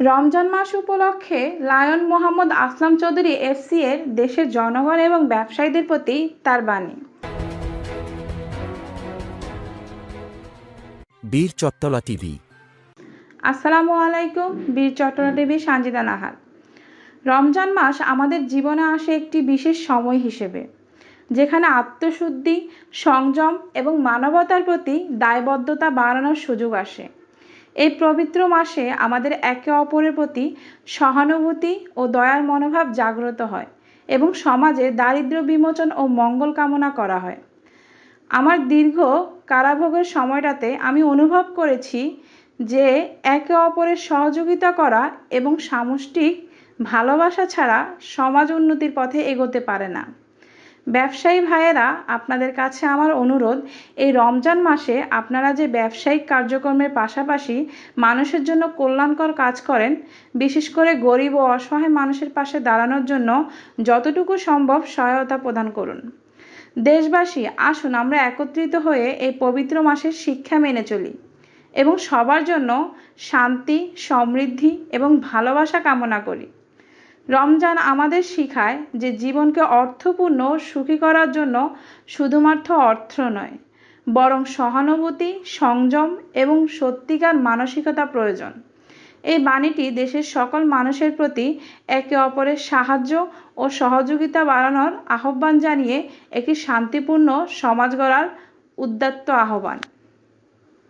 রমজান মাস উপলক্ষে lion Mohammad Aslam Chowdhury FC এর দেশের জনগণ এবং ব্যবসায়ীদের প্রতি তার বাণী। বীর চট্টলা টিভি। আসসালামু আলাইকুম বীর চট্টলা দেবী সানজিদা নাহার। রমজান মাস আমাদের জীবনে আসে একটি বিশেষ সময় হিসেবে যেখানে আত্মশুদ্ধি সংযম এবং মানবতার প্রতি দায়বদ্ধতা বাড়ানোর সুযোগ আসে। এই পবিত্র মাসে আমাদের একে অপরের প্রতি সহানুভূতি ও দয়ার মনোভাব জাগ্রত হয় এবং সমাজে দারিদ্র্য বিমোচন ও মঙ্গল কামনা করা হয়। আমার দীর্ঘ কারাভোগের সময়টাতে আমি অনুভব করেছি যে একে অপরের সহযোগিতা করা এবং সামষ্টিক ভালোবাসা ছাড়া সমাজ উন্নতির পথে এগোতে পারে না। ব্যবসায়ী ভাইয়েরা, আপনাদের কাছে আমার অনুরোধ, এই রমজান মাসে আপনারা যে ব্যবসায়িক কার্যক্রমের পাশাপাশি মানুষের জন্য কল্যাণকর কাজ করেন, বিশেষ করে গরিব ও অসহায় মানুষের পাশে দাঁড়ানোর জন্য যতটুকু সম্ভব সহায়তা প্রদান করুন। দেশবাসী, আসুন আমরা একত্রিত হয়ে এই পবিত্র মাসের শিক্ষা মেনে চলি এবং সবার জন্য শান্তি, সমৃদ্ধি এবং ভালোবাসা কামনা করি। রমজান আমাদের শিখায় যে জীবনকে অর্থপূর্ণ, সুখী করার জন্য শুধুমাত্র অর্থ নয়, বরং সহানুভূতি, সংযম এবং সত্যিকার মানসিকতা প্রয়োজন। এই বাণীটি দেশের সকল মানুষের প্রতি একে অপরের সাহায্য ও সহযোগিতা বাড়ানোর আহ্বান জানিয়ে একটি শান্তিপূর্ণ সমাজ গড়ার উদ্যত্ত আহ্বান।